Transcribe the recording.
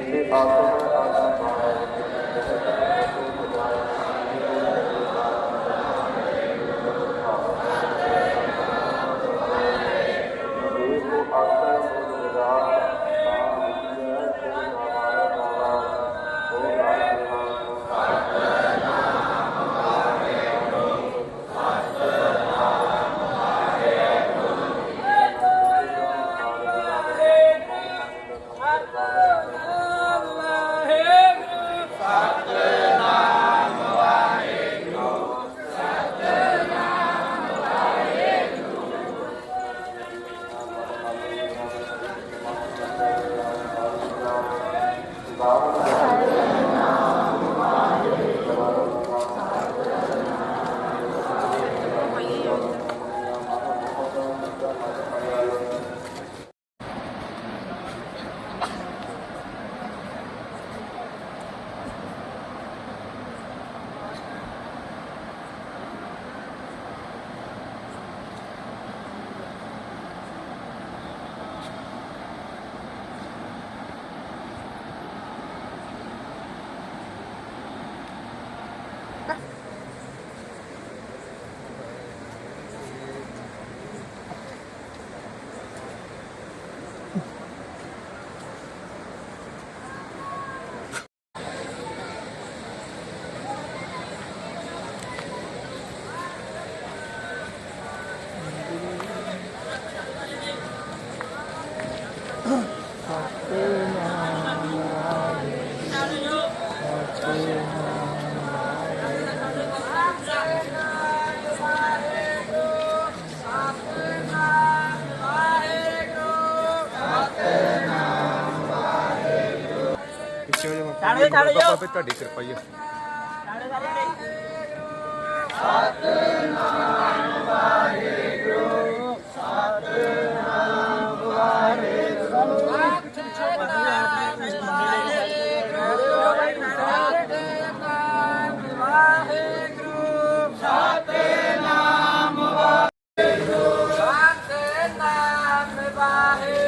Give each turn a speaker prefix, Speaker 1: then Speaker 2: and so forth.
Speaker 1: give me alcohol 네. ਛਾੜੇ ਛਾੜੇ ਜੋ ਬਾਬੇ ਤੁਹਾਡੀ ਕਿਰਪਾ ਹੀ ਹੈ ਛਾੜੇ ਛਾੜੇ ਵਾਹਿਗੁਰੂ ਸਤਨਾਮ ਵਾਹਿਗੁਰੂ ਸਤਨਾਮ ਵਾਹਿਗੁਰੂ